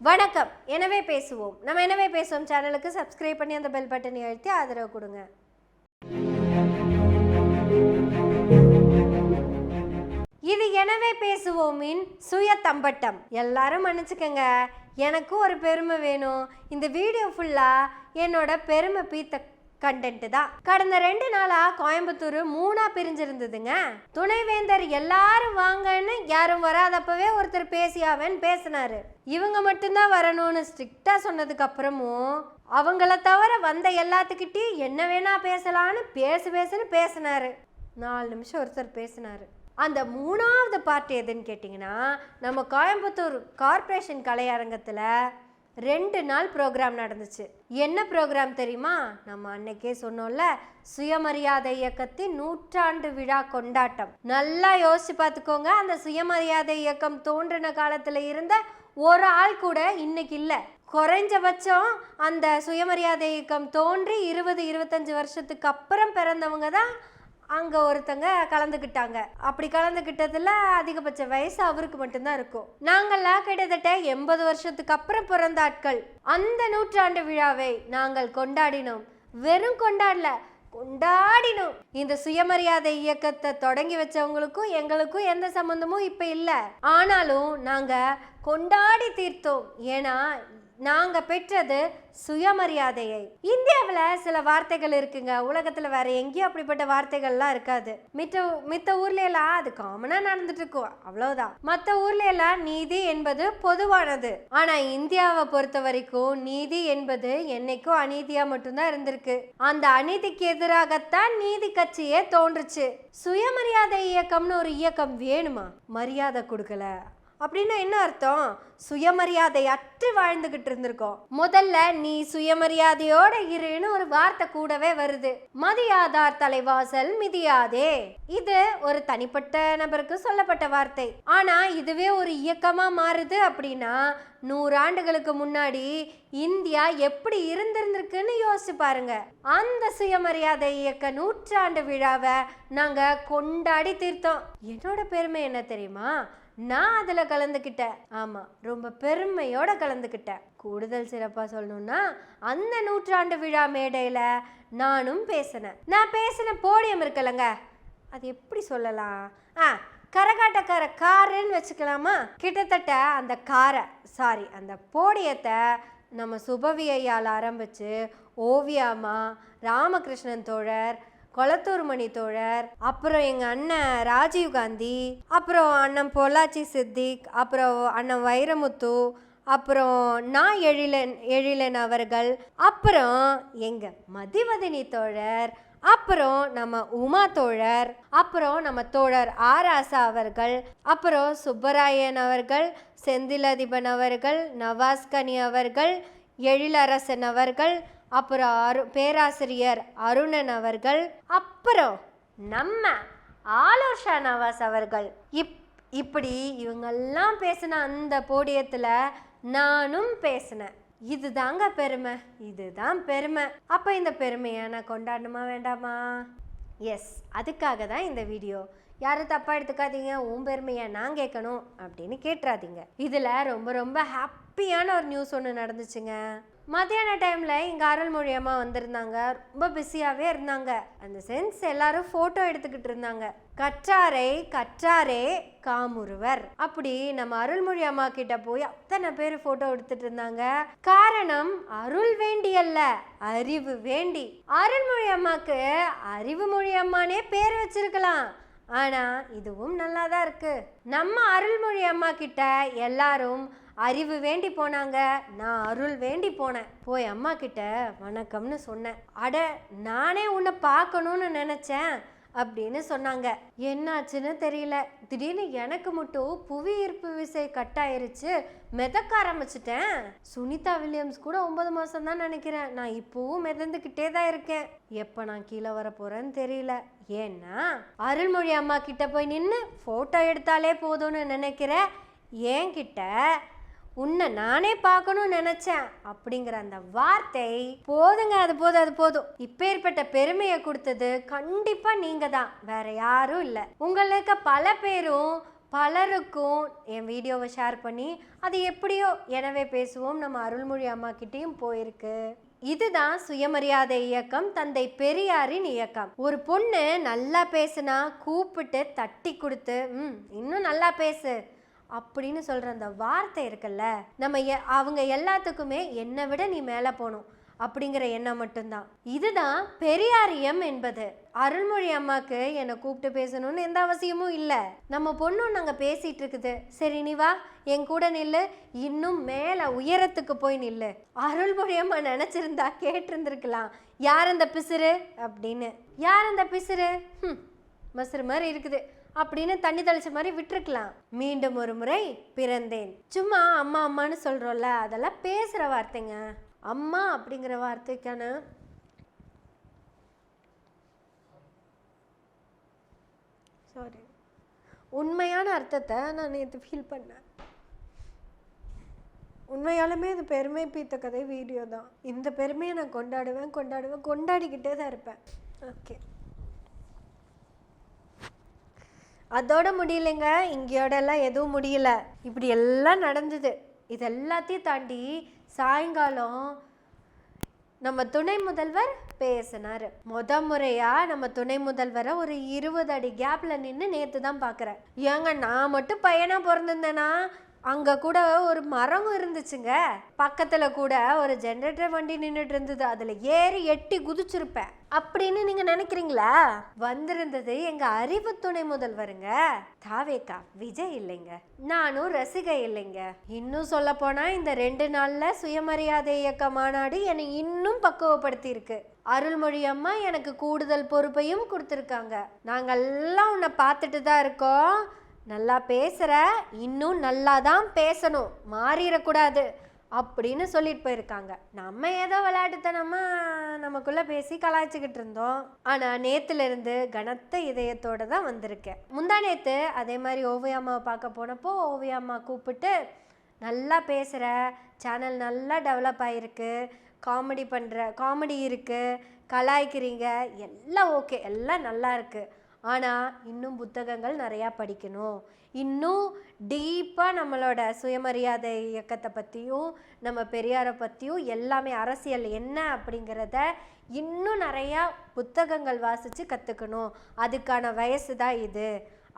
வணக்கம். எனவே பேசுவோம். நம்ம எனவே பேசுவோம். சேனலுக்கு சப்ஸ்கிரைப் பண்ணி அந்த பெல் பட்டனை அழுத்தி ஆதரவு கொடுங்க. இது எனவே பேசுவோமின் சுய தம்பட்டம். எல்லாரும் மன்னிச்சுக்கங்க. எனக்கும் ஒரு பெருமை வேணும். இந்த வீடியோ ஃபுல்லாக என்னோட பெருமை பீத்த கண்டென்ட் தான். கடந்த ரெண்டு நாளா கோயம்புத்தூர் மூணா பிரிஞ்சிருந்ததுங்க. துணைவேந்தர் எல்லாரும் வாங்கன்னு யாரும் வராதப்பவே ஒருத்தர் பேசியாவன் பேசினாரு. இவங்க மட்டும்தான் வரணும்னு ஸ்ட்ரிக்டா சொன்னதுக்கு அப்புறமும் அவங்கள தவிர வந்த எல்லாத்துக்கிட்டையும் என்ன வேணா பேசலான்னு பேசு பேசுன்னு பேசினாரு. நாலு நிமிஷம் ஒருத்தர் பேசினாரு. அந்த மூணாவது பார்ட் எதுன்னு கேட்டிங்கன்னா நம்ம கோயம்புத்தூர் கார்ப்பரேஷன் கலையரங்கத்தில் ரெண்டு நாள் ப்ரோக்ராம் நடந்துச்சு. என்ன ப்ரோக்ராம் தெரியுமா? நம்ம அன்னைக்கே சொன்னோம்ல சுயமரியாதை இயக்கத்தின் நூற்றாண்டு விழா கொண்டாட்டம். நல்லா யோசிச்சு பார்த்துக்கோங்க அந்த சுயமரியாதை இயக்கம் தோன்றின காலத்தில் இருந்த ஒரு ஆள் கூட இன்னைக்கு இல்லை. குறைஞ்சபட்சம் அந்த சுயமரியாதை இயக்கம் தோன்றி இருபது இருபத்தஞ்சு வருஷத்துக்கு அப்புறம் பிறந்தவங்க தான் அங்கே ஒருத்தங்க கலந்துக்கிட்டாங்க. அப்படி கலந்துக்கிட்டதில் அதிகபட்ச வயசு அவருக்கு மட்டும்தான் இருக்கும். நாங்கள்லாம் கிட்டத்தட்ட எண்பது வருஷத்துக்கு அப்புறம் பிறந்த ஆட்கள். அந்த நூற்றாண்டு விழாவை நாங்கள் கொண்டாடினோம். வெறும் கொண்டாடல கொண்டாடினோம். இந்த சுயமரியாதை இயக்கத்தை தொடங்கி வச்சவங்களுக்கும் எங்களுக்கும் எந்த சம்மந்தமும் இப்போ இல்லை. ஆனாலும் நாங்கள் கொண்டாடி தீர்த்தோம். ஏன்னா நாங்க பெற்றது சுயமரியாதையை. இந்தியாவில் சில வார்த்தைகள் இருக்குங்க. உலகத்தில் வேற எங்கேயும் அப்படிப்பட்ட வார்த்தைகள்லாம் இருக்காது. மித்த மித்த ஊர்ல எல்லாம் அது காமனா நடந்துட்டு இருக்கும் அவ்வளவுதான். மற்ற ஊர்ல எல்லாம் நீதி என்பது பொதுவானது. ஆனா இந்தியாவை பொறுத்த வரைக்கும் நீதி என்பது என்னைக்கும் அநீதியா மட்டும்தான் இருந்திருக்கு. அந்த அநீதிக்கு எதிராகத்தான் நீதி கட்சியே தோன்றுச்சு. சுயமரியாதை இயக்கம்னு ஒரு இயக்கம் வேணுமா? மரியாதை கொடுக்கல. அப்படின்னா என்ன அர்த்தம்? சுயமரியாதை அற்று வாழ்ந்துகிட்டு இருந்திருக்கோம். முதல்ல நீ சுயமரியாதையோட இருன்னு ஒரு வார்த்தை கூடவே வருது. மதியாதார் தலைவாசல் மிதியாதே. இது ஒரு தனிப்பட்ட நபருக்கு சொல்லப்பட்ட வார்த்தை. ஆனா இதுவே ஒரு இயக்கமா மாறுது அப்படின்னா நூறாண்டுகளுக்கு முன்னாடி இந்தியா எப்படி இருந்திருந்திருக்குன்னு யோசிச்சு பாருங்க. அந்த சுயமரியாதை இயக்க நூற்றாண்டு விழாவை நாங்க கொண்டாடி தீர்த்தோம். என்னோட பெருமை என்ன தெரியுமா? நான் அதில் கலந்துக்கிட்டேன். ஆமாம் ரொம்ப பெருமையோட கலந்துக்கிட்டேன். கூடுதல் சிறப்பாக சொல்லணும்னா அந்த நூற்றாண்டு விழா மேடையில் நானும் பேசினேன். நான் பேசின போடியம் இருக்கலைங்க அது எப்படி சொல்லலாம்? ஆ கரகாட்டக்கார காருன்னு வச்சுக்கலாமா? கிட்டத்தட்ட அந்த காரை சாரி அந்த போடியத்தை நம்ம சுபவி ஐயால் ஆரம்பித்து ஓவியாமா ராமகிருஷ்ணன் தோழர் கொளத்தூர் மணி தோழர் அப்புறம் எங்கள் அண்ணன் ராஜீவ் காந்தி அப்புறம் அண்ணன் பொள்ளாச்சி சித்திக் அப்புறம் அண்ணன் வைரமுத்து அப்புறம் நான் எழிலன் எழிலன் அவர்கள் அப்புறம் எங்கள் மதிவதனி தோழர் அப்புறம் நம்ம உமா தோழர் அப்புறம் நம்ம தோழர் ஆராசா அவர்கள் அப்புறம் சுப்பராயன் அவர்கள் செந்திலதிபன் அவர்கள் நவாஸ்கனி அவர்கள் எழிலரசன் அவர்கள் அப்புறம் அரு பேராசிரியர் அருணன் அவர்கள் அப்புறம் நம்ம ஆலோர் நவாஸ் அவர்கள். இப் இப்படி இவங்கெல்லாம் பேசின அந்த போடியத்தில் நானும் பேசினேன். இதுதாங்க பெருமை இதுதான் பெருமை. அப்போ இந்த பெருமையை நான் கொண்டாடணுமா வேண்டாமா? எஸ் அதுக்காக தான் இந்த வீடியோ. யாரும் தப்பாக எடுத்துக்காதீங்க உன் பெருமையை நான் கேட்கணும் அப்படின்னு கேட்டுறாதீங்க. இதில் ரொம்ப ரொம்ப ஹாப்பியான ஒரு நியூஸ் ஒன்று நடந்துச்சுங்க. மத்தியான டைமில் இங்கே அருள்மொழி அம்மா வந்திருந்தாங்க. ரொம்ப பிஸியாகவே இருந்தாங்க. அந்த சென்ஸ் எல்லாரும் ஃபோட்டோ எடுத்துக்கிட்டு இருந்தாங்க. கற்றாரை கற்றாரே காமுருவர். அப்படி நம்ம அருள்மொழி அம்மா கிட்ட போய் அத்தனை பேர் ஃபோட்டோ எடுத்துட்டு இருந்தாங்க. காரணம் அருள் வேண்டி அல்ல அறிவு வேண்டி. அருள்மொழி அம்மாக்கு அறிவு மொழி அம்மானே பேர் வச்சிருக்கலாம். ஆனா இதுவும் நல்லா தான் இருக்கு. நம்ம அருள்மொழி அம்மா கிட்ட எல்லாரும் அறிவு வேண்டி போனாங்க. நான் அருள் வேண்டி போனேன். போய் அம்மா கிட்ட வணக்கம்னு சொன்னேன். அட நானே உன்னை பார்க்கணும்னு நினச்சேன் அப்படின்னு சொன்னாங்க. என்னாச்சுன்னு தெரியல. திடீர்னு எனக்கு மட்டும் புவி ஈர்ப்பு விசை கட் ஆயிருச்சு மிதக்க ஆரம்பிச்சிட்டேன். சுனிதா வில்லியம்ஸ் கூட ஒன்பது மாதம் தான் நினைக்கிறேன். நான் இப்போவும் மிதந்துக்கிட்டே தான் இருக்கேன். எப்போ நான் கீழே வர போகிறேன்னு தெரியல. ஏன்னா அருள்மொழி அம்மா கிட்ட போய் நின்று ஃபோட்டோ எடுத்தாலே போதும்னு நினைக்கிற என்கிட்ட உன்னை நானே பார்க்கணும்னு நினைச்சேன் அப்படிங்கிற அந்த வார்த்தை போதுங்க அது போதும் அது போதும். இப்பேற்பட்ட பெருமையை கொடுத்தது கண்டிப்பாக நீங்கள் தான் வேற யாரும் இல்லை. உங்களுக்கு பல பேரும் பலருக்கும் என் வீடியோவை ஷேர் பண்ணி அது எப்படியோ எனவே பேசுவோம் நம்ம அருள்மொழி அம்மா கிட்டேயும் போயிருக்கு. இதுதான் சுயமரியாதை இயக்கம் தந்தை பெரியாரின் இயக்கம். ஒரு பொண்ணு நல்லா பேசுனா கூப்பிட்டு தட்டி கொடுத்து ம் இன்னும் நல்லா பேசு. அப்படின்னு சொல்கிற அந்த வார்த்தை இருக்குல்ல நம்ம எ- அவங்க எல்லாத்துக்குமே என்னை விட நீ மேலே போகணும் அப்படிங்கிற எண்ணம் மட்டும்தான். இதுதான் பெரியாரியம் என்பது. அருள்மொழி அம்மாக்கு என்னை கூப்பிட்டு பேசணும்னு எந்த அவசியமும் இல்லை. நம்ம பொண்ணும் நாங்கள் பேசிட்டு இருக்குது. சரி நீ வா என் கூட நில்லு. இன்னும் மேலே உயரத்துக்கு போய் நில்லு. அருள்மொழி அம்மா நினச்சிருந்தா கேட்டிருந்துருக்கலாம். யார் அந்த பிசுறு? அப்படின்னு. யார் அந்த பிசுறு? ம் மசுறு மாதிரி இருக்குது. அப்படின்னு தண்ணி தெளிச்ச மாதிரி விட்டுருக்கலாம். மீண்டும் ஒரு முறை பிறந்தேன். சும்மா அம்மா அம்மான்னு சொல்கிறோம்ல அதெல்லாம் பேசுகிற வார்த்தைங்க. அம்மா அப்படிங்கிற வார்த்தைக்கான சாரி உண்மையான அர்த்தத்தை நான் நேற்று ஃபீல் பண்ணேன். உண்மையாலுமே இது பெருமை பீத்த கதை வீடியோ தான். இந்த பெருமையை நான் கொண்டாடுவேன் கொண்டாடுவேன் கொண்டாடிக்கிட்டே தான் இருப்பேன். ஓகே அதோட முடியலைங்க. இங்கேயோடெல்லாம் எதுவும் முடியல. இப்படி எல்லாம் நடந்தது. இது எல்லாத்தையும் தாண்டி சாயங்காலம் நம்ம துணை முதல்வர் பேசினார். முத முறையாக நம்ம துணை முதல்வரை ஒரு இருபது அடி கேப்பில் நின்று நேற்று தான் பார்க்குறேன் ஏங்க நான் மட்டும் பையனாக பிறந்திருந்தேனா? அங்கே கூட ஒரு மரம் இருந்துச்சுங்க. பக்கத்தில் கூட ஒரு ஜென்ரேட்டர் வண்டி நின்றுட்டு இருந்தது. அதில் ஏறி எட்டி குதிச்சிருப்பேன். அப்படின்னு நீங்க நினைக்கிறீங்களா? வந்திருந்தது எங்க அறிவு துணை முதல்வருங்க. தாவேக்கா விஜய் இல்லைங்க. நானும் ரசிகை இல்லைங்க. இன்னும் சொல்ல போனா இந்த ரெண்டு நாள்ல சுயமரியாதை இயக்க மாநாடு என்னை இன்னும் பக்குவப்படுத்தி இருக்கு அருள்மொழி அம்மா எனக்கு கூடுதல் பொறுப்பையும் கொடுத்துருக்காங்க. நாங்கெல்லாம் உன்னை பார்த்துட்டு தான் இருக்கோம். நல்லா பேசுகிற இன்னும் நல்லா தான் பேசணும். மாறிடக்கூடாது. அப்படின்னு சொல்லிட்டு போயிருக்காங்க. நம்ம ஏதோ விளையாட்டுத்தனமா நமக்குள்ள பேசி கலாய்ச்சிக்கிட்டு இருந்தோம். ஆனா நேத்துல இருந்து கனத்த இதயத்தோட தான் வந்திருக்கேன் முந்தா நேத்து அதே மாதிரி ஓவியம்மாவை பார்க்க போனப்போ ஓவியம்மா கூப்பிட்டு நல்லா பேசுகிற சேனல் நல்லா டெவலப் ஆகிருக்கு காமெடி பண்ணுற காமெடி இருக்குது கலாய்க்கிறீங்க. எல்லாம் ஓகே எல்லாம் நல்லா இருக்குது ஆனால் இன்னும் புத்தகங்கள் நிறையா படிக்கணும். இன்னும் டீப்பாக நம்மளோட சுயமரியாதை இயக்கத்தை பற்றியும் நம்ம பெரியாரை பற்றியும் எல்லாமே அரசியல் என்ன அப்படிங்கிறத இன்னும் நிறையா புத்தகங்கள் வாசித்து கற்றுக்கணும் அதுக்கான வயசு தான் இது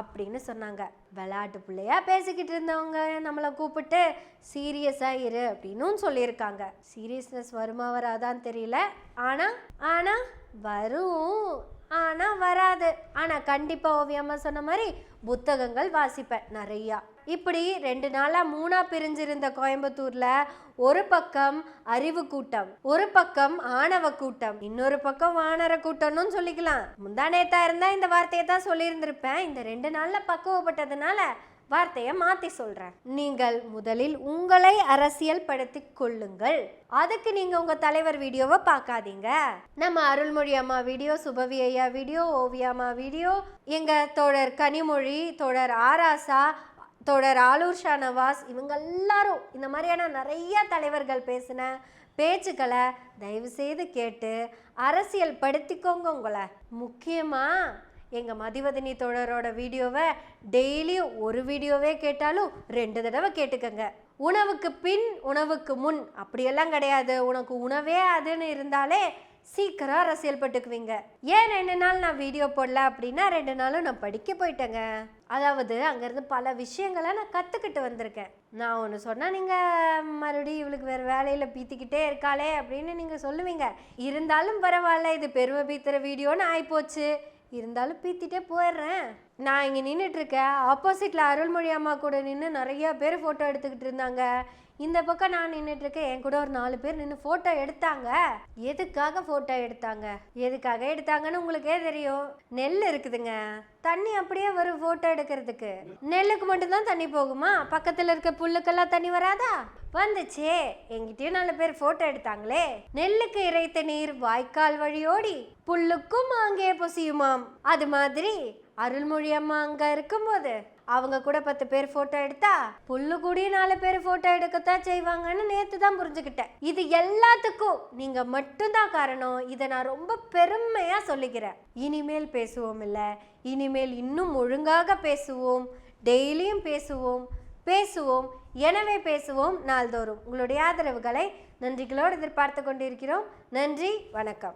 அப்படின்னு சொன்னாங்க. விளையாட்டு பிள்ளையா பேசிக்கிட்டு இருந்தவங்க நம்மளை கூப்பிட்டு சீரியஸாக இரு அப்படின்னும் சொல்லியிருக்காங்க. சீரியஸ்னஸ் வருமா வராதான்னு தெரியல. ஆனால் ஆனால் வரும். ஆனால் வராது. ஆனால் கண்டிப்பாக ஓவியமாக சொன்ன மாதிரி புத்தகங்கள் வாசிப்பேன் நிறையா. இப்படி ரெண்டு நாளாக மூணாக பிரிஞ்சிருந்த கோயம்புத்தூரில் ஒரு பக்கம் அறிவு கூட்டம் ஒரு பக்கம் ஆணவ கூட்டம் இன்னொரு பக்கம் வானர கூட்டம்னு சொல்லிக்கலாம். முந்தா நேத்தா இருந்தால் இந்த வார்த்தையை தான் சொல்லியிருந்திருப்பேன். இந்த ரெண்டு நாளில் பக்குவப்பட்டதுனால வார்த்தையை மாற்றி சொல்கிறேன் நீங்கள் முதலில் உங்களை அரசியல் படுத்தி கொள்ளுங்கள். அதுக்கு நீங்கள் உங்கள் தலைவர் வீடியோவை பார்க்காதீங்க. நம்ம அருள்மொழி அம்மா வீடியோ சுபவி ஐயா வீடியோ ஓவியம்மா வீடியோ எங்கள் தோழர் கனிமொழி தோழர் ஆராசா தோழர் ஆலூர் ஷானவாஸ் இவங்க எல்லாரும் இந்த மாதிரியான நிறைய தலைவர்கள் பேசின பேச்சுக்களை தயவுசெய்து கேட்டு அரசியல் படுத்திக்கோங்க உங்களை. முக்கியமாக எங்கள் மதிவதனி தோழரோட வீடியோவை டெய்லி ஒரு வீடியோவே கேட்டாலும் ரெண்டு தடவை கேட்டுக்கங்க. உணவுக்கு பின் உணவுக்கு முன். அப்படியெல்லாம் கிடையாது. உனக்கு உணவே அதுன்னு இருந்தாலே சீக்கிரம் அரசியல் பட்டுக்குவீங்க. ஏன் ரெண்டு நாள் நான் வீடியோ போடல அப்படின்னா ரெண்டு நாளும் நான் படிக்க போயிட்டேங்க. அதாவது அங்கேருந்து பல விஷயங்களை நான் கற்றுக்கிட்டு வந்திருக்கேன். நான் ஒன்று சொன்னால் நீங்கள் மறுபடியும் இவளுக்கு வேறு வேலையில் பீத்திக்கிட்டே இருக்காளே அப்படின்னு நீங்கள் சொல்லுவீங்க. இருந்தாலும் பரவாயில்ல இது பெருமை பீத்துற வீடியோன்னு ஆகிப்போச்சு இருந்தாலும் பீத்திட்டே போயிடுறேன். நான் இங்கே நின்றுட்டு இருக்கேன் ஆப்போசிட்டில் அருள்மொழி அம்மா கூட நின்று நிறைய பேர் ஃபோட்டோ எடுத்துக்கிட்டு இருந்தாங்க. இந்த பக்கம் நான் நின்றுட்டு இருக்கேன் என் கூட ஒரு நாலு பேர் நின்று ஃபோட்டோ எடுத்தாங்க. எதுக்காக ஃபோட்டோ எடுத்தாங்க? எதுக்காக எடுத்தாங்கன்னு உங்களுக்கே தெரியும். நெல் இருக்குதுங்க. தண்ணி அப்படியே வரும் ஃபோட்டோ எடுக்கிறதுக்கு. நெல்லுக்கு மட்டும்தான் தண்ணி போகுமா? பக்கத்தில் இருக்க புல்லுக்கெல்லாம் தண்ணி வராதா? வந்துச்சே. எங்கிட்டயும் நாலு பேர் ஃபோட்டோ எடுத்தாங்களே. நெல்லுக்கு இறைத்த நீர் வாய்க்கால் வழியோடி. புல்லுக்கும் அங்கே பொசியுமாம். அது மாதிரி அருள்மொழி அம்மா அங்க இருக்கும்போது அவங்க கூட பத்து பேர் போட்டோ எடுத்தா புல்லு கூடி நாலு பேர் போட்டோ எடுக்கத்தான் செய்வாங்கன்னு நேத்து தான் புரிஞ்சுக்கிட்டேன் இது எல்லாத்துக்கும் நீங்க மட்டும்தான் காரணம். இதை நான் ரொம்ப பெருமையா சொல்லிக்கிறேன். இனிமேல் பேசுவோம் இல்ல. இனிமேல் இன்னும் ஒழுங்காக பேசுவோம். டெய்லியும் பேசுவோம். பேசுவோம். எனவே பேசுவோம் நாள்தோறும். உங்களுடைய ஆதரவுகளை நன்றிகளோடு எதிர்பார்த்து கொண்டிருக்கிறோம். நன்றி. வணக்கம்.